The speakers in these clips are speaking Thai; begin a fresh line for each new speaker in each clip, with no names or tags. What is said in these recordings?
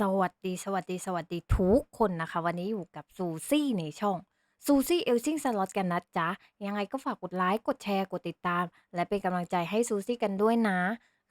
สวัสดีสวัสดีสวัสดีทุกคนนะคะ วันนี้อยู่กับซูซี่ในช่องซูซี่เอลซิงสล็อตกันนะจ๊ะ ยังไงก็ฝากกดไลค์กดแชร์กดติดตาม และเป็นกำลังใจให้ซูซี่กันด้วยนะ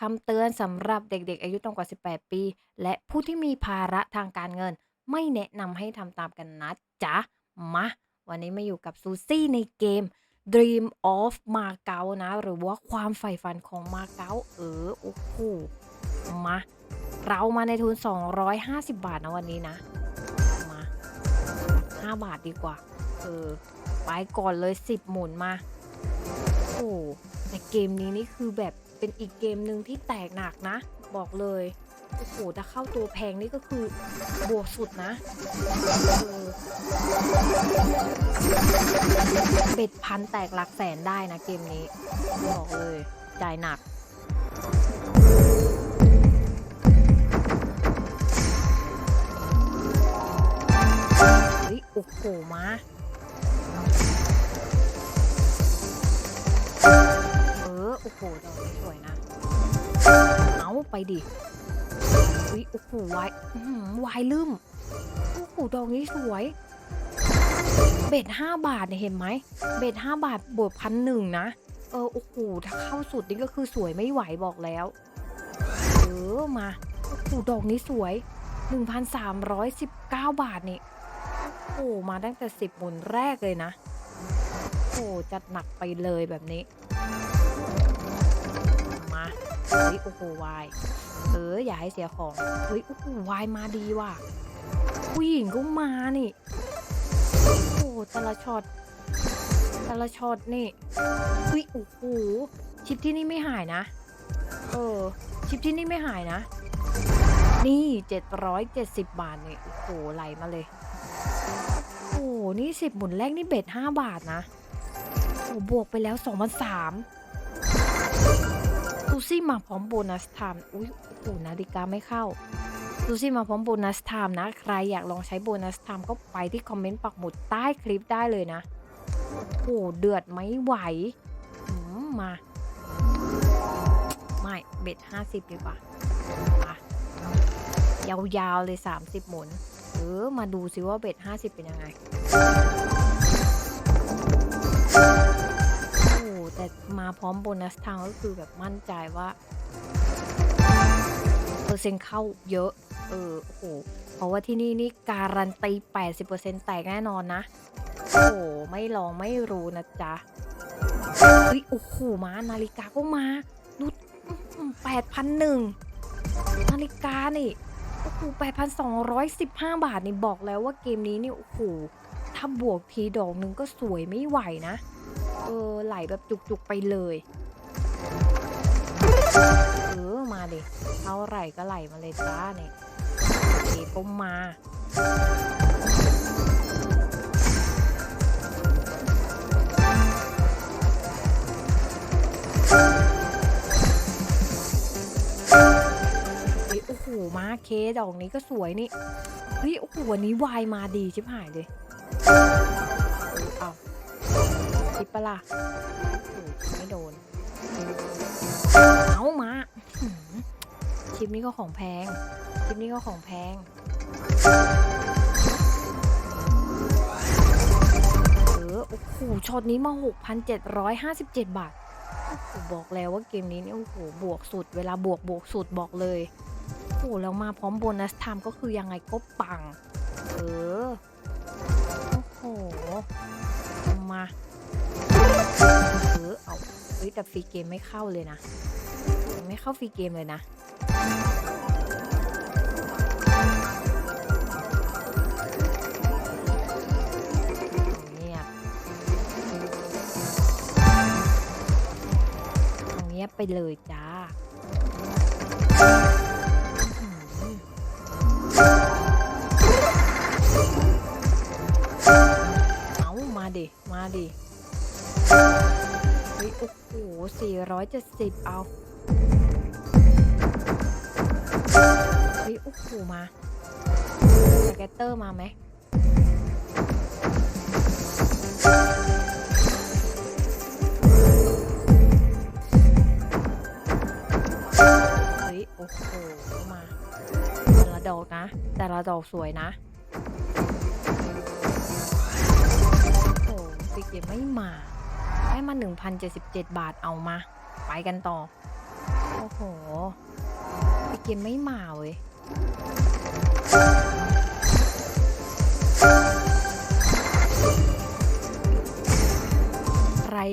คำเตือนสำหรับเด็กๆ อายุต่ำกว่า 18 ปี และผู้ที่มีภาระทางการเงิน ไม่แนะนำให้ทำตามกันนะจ๊ะมาวันนี้มาอยู่กับซูซี่ในเกม Dream of Macau นะ หรือว่าความใฝ่ฝันของมาเก๊าเออโอ้โหมา เรามาในทุน 250 บาทนะวันนี้นะ มา 5 บาทดีกว่า เออ ไปก่อนเลย 10 หมุนมา โอ้แต่เกมนี้นี่คือแบบเป็นอีกเกมหนึ่งที่แตกหนักนะ บอกเลย โอ้โหถ้าเข้าตัวแพงนี่ก็คือบวกสุดนะเออเบ็ดพันแตกหลักแสนได้นะเกมนี้ บอกเลยจ่ายหนัก มาเออโอ้โหดอกนี้สวยนะ เอาไปดิเฮ้ยโอ้โหวายวายลืมโอ้โหดอกนี้สวย เบ็ดห้าบาทเนี่ยเห็นไหม เบ็ดห้าบาทบวกพันหนึ่งนะ เออโอ้โหถ้าเข้าสุดนี่ก็คือสวยไม่ไหวบอกแล้ว เออมาโอ้โหดอกนี้สวย 1,319 บาทนี่ โอ้มาตั้งแต่สิบหมุนแรกเลยนะ โอ้จัดหนักไปเลยแบบนี้ มาเฮ้ยโอ้โหวาย เออ อย่าให้เสียของ เฮ้ยโอ้โหวายมาดีว่ะผู้หญิงก็มานี่ โอ้แต่ละช็อตแต่ละช็อตนี่เฮ้ยโอ้โหชิปที่นี่ไม่หายนะ เออ ชิปที่นี่ไม่หายนะ นี่ 770 บาทนี่โอ้โหไหลมาเลย โอ้โหนี่สิบหมุนแรกนี่เบ็ดห้าบาทนะโอ้บวกไปแล้วสองพันสามซูซี่มาพร้อมโบนัสไทม์อุ้ยโอ้นาฬิกาไม่เข้าซูซี่มาพร้อมโบนัสไทม์นะ ใครอยากลองใช้โบนัสไทม์ก็ไปที่คอมเมนต์ปักหมุดใต้คลิปได้เลยนะโอ้เดือดไม่ไหวมา ไม่เบ็ดห้าสิบดีกว่า ยาวๆเลย30หมุน ออ มาดูซิว่าเบ็ด50เป็นยังไง โอ้โหแต่มาพร้อมโบนัสทางก็คือแบบมั่นใจว่าเปอร์เซ็นต์เข้าเยอะ เออ โอ้โห เพราะว่าที่นี่นี่การันตี 80%แตกแน่นอนนะ โอ้โห ไม่ลองไม่รู้นะจ๊ะเฮ้ย โอ้โห มานาฬิกาก็มาดูแปดพันหนึ่งนาฬิกานี่ โอ้โห8,215 บาทนี่บอกแล้วว่าเกมนี้นี่โอ้โหถ้าบวกทีดอกหนึ่งก็สวยไม่ไหวนะ เออไหลแบบจุกๆไปเลย เออมาดิเท่าไหร่ก็ไหลมาเลยจ้าเนี่ยเอก็มาเหมาเคดอกนี้ก็สวยนี่เฮ้ยโอ้โหวันนี้วายมาดีชิบหายเลยเออเอาคิปะล่ะโอ้โหไม่โดน เอามาชิปนี้ก็ของแพงชิปนี้ก็ของแพงเออโอ้โหช็อตนี้มา 6,757 บาทโอ้โหบอกแล้วว่าเกมนี้เนี่ยโอ้โหบวกสุด เวลาบวกบวกสุดบอกเลย โอ้โหแล้วมาพร้อมโบนัสไทม์ก็คือยังไงก็ปัง เออ โอ้โห มา เออ เอาเฮ้ยแต่ฟรีเกมไม่เข้าเลยนะ ไม่เข้าฟรีเกมเลยนะเงียบเงียไปเลยจ้า ดิ มาดิเฮ้ยโอ้โหสี่ร้อยเจ็ดสิบเอาเฮ้ยโอ้โหมาสเก็ตเตอร์มาไหมเฮ้ยโอ้โหมา แต่ละดอกนะ แต่ละดอกสวยนะ ฟิกเกมไม่มาได้มา 1,077 บาทเอามา ไปกันต่อ โอ้โหฟิกเกมไม่มาเว้ย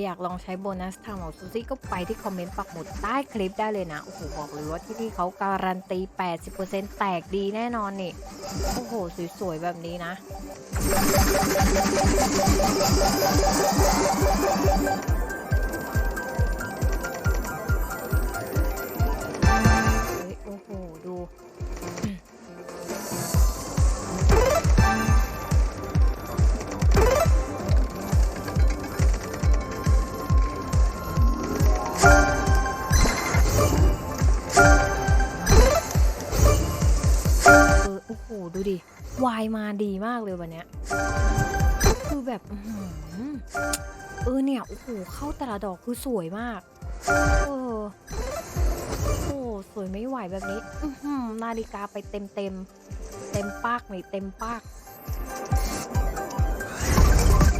อยากลองใช้โบนัสทางของซูซี่ก็ไปที่คอมเมนต์ปักหมุดใต้คลิปได้เลยนะ โอ้โห บอกเลยว่าที่นี่เขาการันตี 80%แตกดีแน่นอนนี่ โอ้โห สวยๆ แบบนี้นะเฮ้ยโอ้โห ดู มาดีมากเลยวันเนี้ยคือแบบเออเนี่ย โอ้โห เข้าแต่ละดอกคือสวยมาก เออ โอ้สวยไม่ไหวแบบนี้นาฬิกาไปเต็มเต็ม เต็มปากเลยเต็มปาก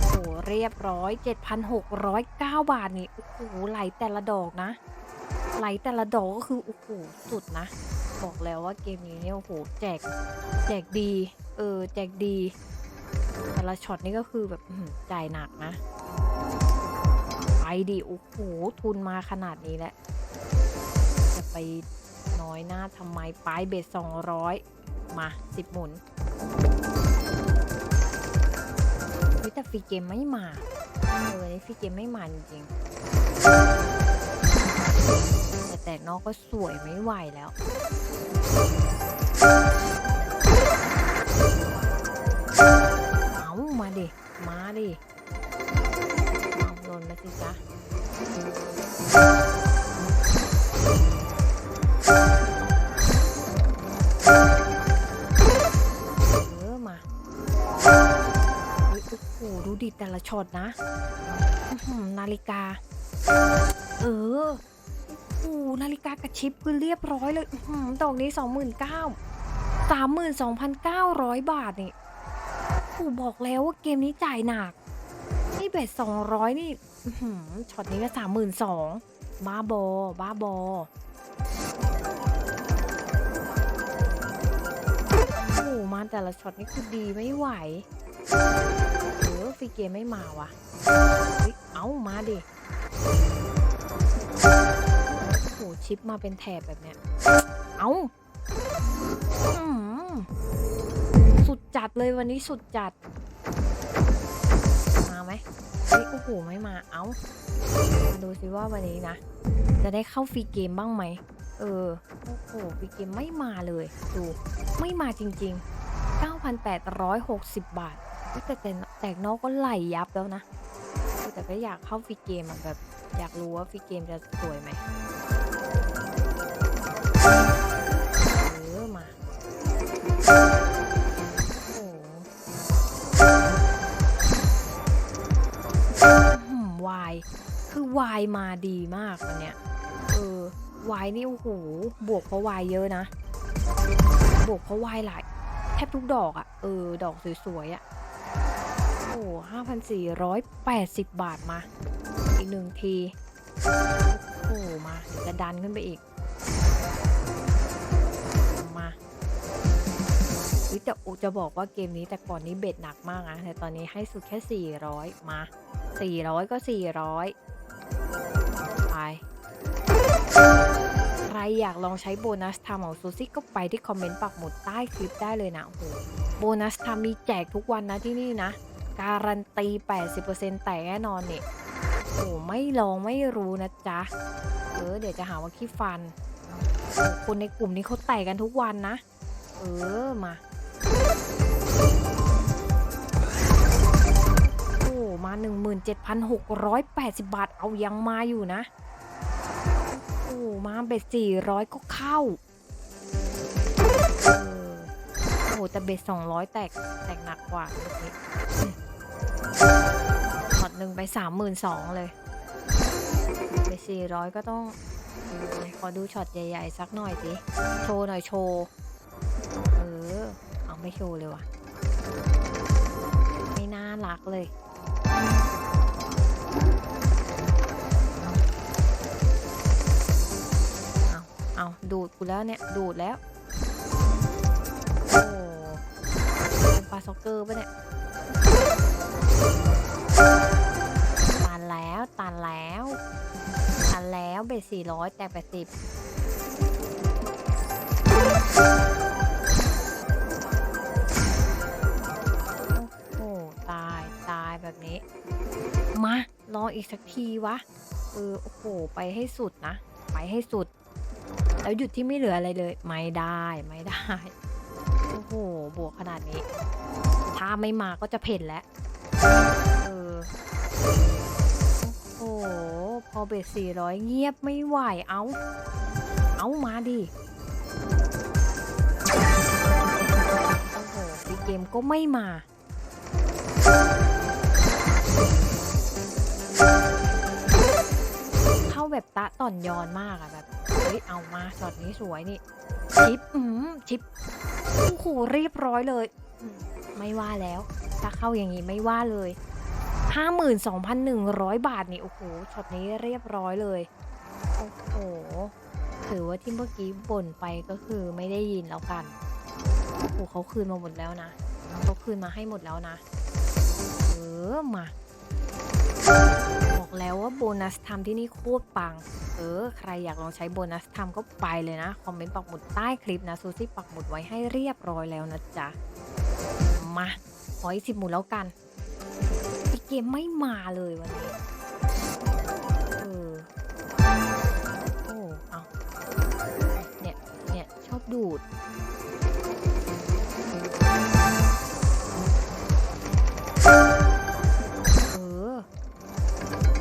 โอ้เรียบร้อย 7,609 บาทนี่ โอ้โหไหลแต่ละดอกนะ ไหลแต่ละดอกก็คือ โอ้โห สุดนะ บอกแล้วว่าเกมนี้เนี่ยโอ้โหแจกแจกดี เออ แจกดี แต่ละช็อตนี่ก็คือแบบจ่ายหนักนะไปดิโอ้โหทุนมาขนาดนี้แล้วจะไปน้อยหน้าทำไมปลายเบ็ดสองร้อยมาสิบหมุนเฮ้ยแต่ฟรีเกมไม่มาเออวันนี้ฟรีเกมไม่มาจริงแต่แตกนอกก็สวยไม่ไหวแล้ว เอามาดิ มาดิเอาหล่นมาสิจ๊ะเออมาเฮ้ยโอ้โหดูดิแต่ละช็อตนะอื้อหือนาฬิกา เออ นาฬิกากระชิบคือเรียบร้อยเลยดอกนี้สองหมื่นเก้าสามหมื่นสองพันเก้าร้อยบาทนี่โอ้บอกแล้วว่าเกมนี้จ่ายหนัก นี่เบ็ดสองร้อยนี่ช็อตนี้ก็สามหมื่นสองบ้าบอ บ้าบอโอ้มาแต่ละช็อตนี่คือดีไม่ไหวเออฟรีเกมไม่มาวะเฮ้ยเอ้ามาดิ โอ้โหชิปมาเป็นแถบแบบเนี้ย เอ้าอสุดจัดเลยวันนี้สุดจัด มาไหมเฮ้ยโอ้โหไม่มา เอ้ามาดูสิว่าวันนี้นะ จะได้เข้าฟรีเกมบ้างไหม เออ โอ้โหฟรีเกมไม่มาเลย ดู ไม่มาจริง ๆ 9,860 บาท แต่แต่แตกนอกก็ไหลยับแล้วนะ แต่ก็อยากเข้าฟรีเกมแบบ อยากรู้ว่าฟรีเกมจะสวยไหม เออมาวาย คือวายมาดีมากวันเนี้ย เออ วายนี่โอ้โห บวกเพราะวายเยอะนะ บวกเพราะวายหลาย แทบทุกดอกอะ่ะ เออ ดอกสวยๆอะ่ะ โอ้ห้าพันสี่ร้อยแปดสิบบาทมา อีกหนึ่งที โอ้มา จะดันขึ้นไปอีก วิแต่โอจะบอกว่าเกมนี้แต่ก่อนนี้เบ็ดหนักมากนะแต่ตอนนี้ให้สุดแค่ 400 มา 400 ก็ 400 ไป ใครอยากลองใช้โบนัสทม์ของซูซี่ก็ไปที่คอมเมนต์ปักหมุดใต้คลิปได้เลยนะโอ้โหโบนัสทม์มีแจกทุกวันนะที่นี่นะ การันตี 80%แต่แน่นอนเนี่ยโอ้โหไม่ลองไม่รู้นะจ๊ะ เออ เดี๋ยวจะหาว่าขี้ฟันโอ้โหคนในกลุ่มนี้เขาแตกกันทุกวันนะ เออ มา มา 17,680 บาท เอายังมาอยู่นะ โอ้มาเบ็ด400 ก็เข้า โอ้แต่เบ็ด200 แตก แตกหนักกว่าเมื่อกี้หมดหนึ่งไป 32,000 เลยเบ็ด400 ก็ต้องขอดูช็อตใหญ่ ๆ สักหน่อยสิ โชว์หน่อยโชว์ เอไม่โชว์เลยว่ะ ไม่น่ารักเลย เอาเอาดูดกูแล้วเนี่ย ดูดแล้ว โอ้เป็นปลาซ็อกเกอร์ปะเนี่ยตันแล้วตันแล้วตันแล้วเบสสี่ร้อยแต่แปดสิบ แบบนี้ มา รออีกสักทีวะ เออ โอ้โห ไปให้สุดนะ ไปให้สุด แล้วหยุดที่ไม่เหลืออะไรเลย ไม่ได้ ไม่ได้ โอ้โห บวกขนาดนี้ ถ้าไม่มาก็จะเพ่นแล้ว เออ โอ้โห พอเบสสี่ร้อยเงียบไม่ไหว เอา เอามาดิโอ้โหซีเกมก็ไม่มา แบบตะต่อนยอนมากอะแบบเฮ้ยเอามาช็อตนี้สวยนี่ ชิป อืมชิปโอ้โหเรียบร้อยเลย ไม่ว่าแล้วถ้าเข้าอย่างนี้ไม่ว่าเลย 52,100 บาทนี่ โอ้โหช็อตนี้เรียบร้อยเลย โอ้โห ถือว่าที่เมื่อกี้บ่นไปก็คือไม่ได้ยินแล้วกัน โอ้โหเขาคืนมาหมดแล้วนะเขาคืนมาให้หมดแล้วนะ เออ มา แล้วว่าโบนัสทำที่นี่โคตรปัง เออ ใครอยากลองใช้โบนัสทำก็ไปเลยนะ คอมเมนต์ปักหมุดใต้คลิปนะซูซี่ปักหมุดไว้ให้เรียบร้อยแล้วนะจ๊ะ มาขออีกสิบหมุนแล้วกันอีกเกมไม่มาเลยวันนี้เออโอ้เอาเนี่ยเนี่ยชอบดูด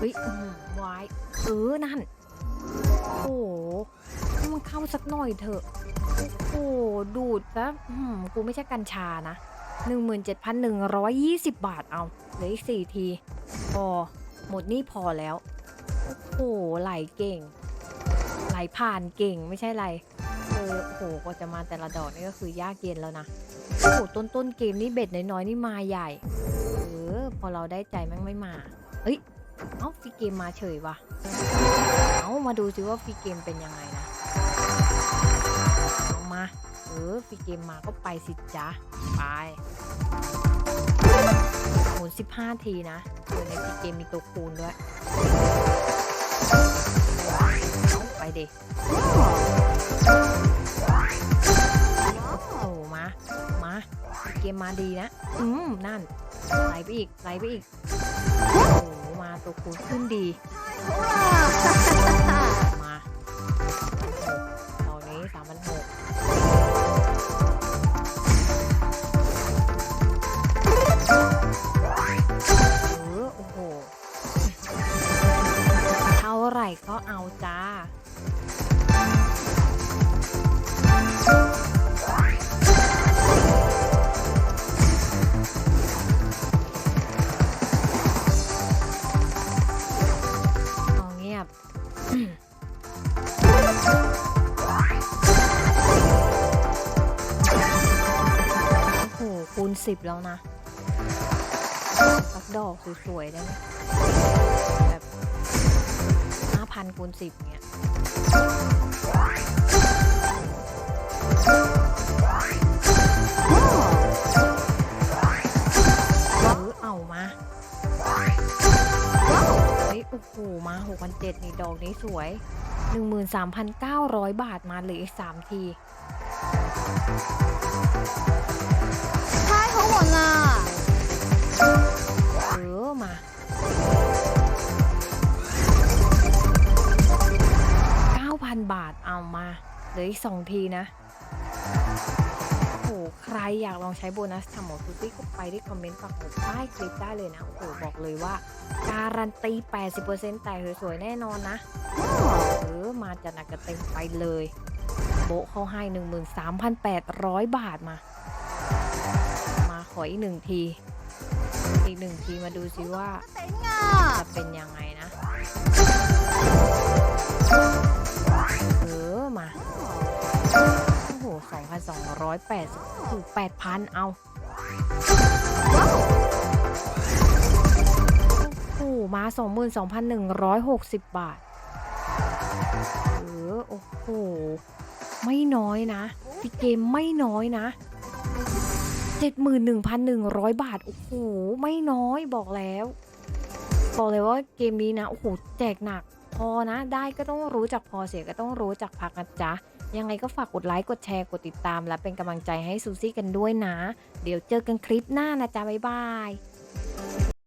ฮ้ยอืมวายเออนั่น โอ้หมันเข้าสักหน่อยเถอะ โอ้ดูดซะอืมกูไม่ใช่กัญชานะ 17,120 บาทเอาเหลืออีกสี่ทีพอหมดนี่พอแล้ว โอ้โหไหลเก่ง ไหลผ่านเก่งไม่ใช่ไรเออโอ้โหกว่าจะมาแต่ละดอกนี่ก็คือยากเย็นแล้วนะโอ้โหต้นต้นเกมนี่เบ็ดน้อยๆนี่มาใหญ่ เออ พอเราได้ใจแม่งไม่มาเฮ้ย เอ้าฟีเกมมาเฉยวะเอ้ามาดูสิว่าฟีเกมเป็นยังไงนะเอามา เออฟีเกมมาก็ไปสิจ๊ะไปหมุน15ทีนะเออในฟีเกมมีตัวคูณด้วยไปเด็กโอ้มา มาฟีเกมมาดีนะ อืม นั่นไหลไปอีกไหลไปอีก ตัวคูณขึ้นดี สิบแล้วนะสักดอกสวยๆได้ไหมแบบห้าพันคูณสิบเนี่ยเออเอามาเฮ้ยโอ้โหมาหกพันเจ็ดนี่ดอกนี้สวย 13,900 บาทมาเหลืออีก 3 ที
ใช่เขาหมดละ
เออมา9,000 บาทเอามาเหลืออีก 2 ทีนะโอ้ใครอยากลองใช้โบนัสทำหมดทุกที่ก็ไปที่คอมเมนต์ฝากงหมใต้คลิปได้เลยนะ โอ้โห บอกเลยว่า การันตี 80%แต่สวยๆแน่นอนนะ ออ มาจัดหนักกันเต็มไปเลย โบเขาให้ 13,800 บาทมา มาขออีกหนึ่งที อีกหนึ่งทีมาดูซิว่า！จะเป็นยังไงนะ เออ มาโอ้โห2,280ถูก8,000 เอาโอ้โหมา 22,160 บาท เออโอ้โห ไม่น้อยนะพี่เกมไม่น้อยนะ 71,100 บาท โอ้โห ไม่น้อยบอกแล้ว บอกเลยว่าเกมนี้นะ โอ้โห แจกหนัก พอนะ ได้ก็ต้องรู้จักพอเสียก็ต้องรู้จักพักนะจ๊ะ ยังไงก็ฝากกดไลค์ กดแชร์ กดติดตาม และเป็นกำลังใจให้ซูซี่กันด้วยนะ เดี๋ยวเจอกันคลิปหน้านะจ๊ะ บ๊ายบาย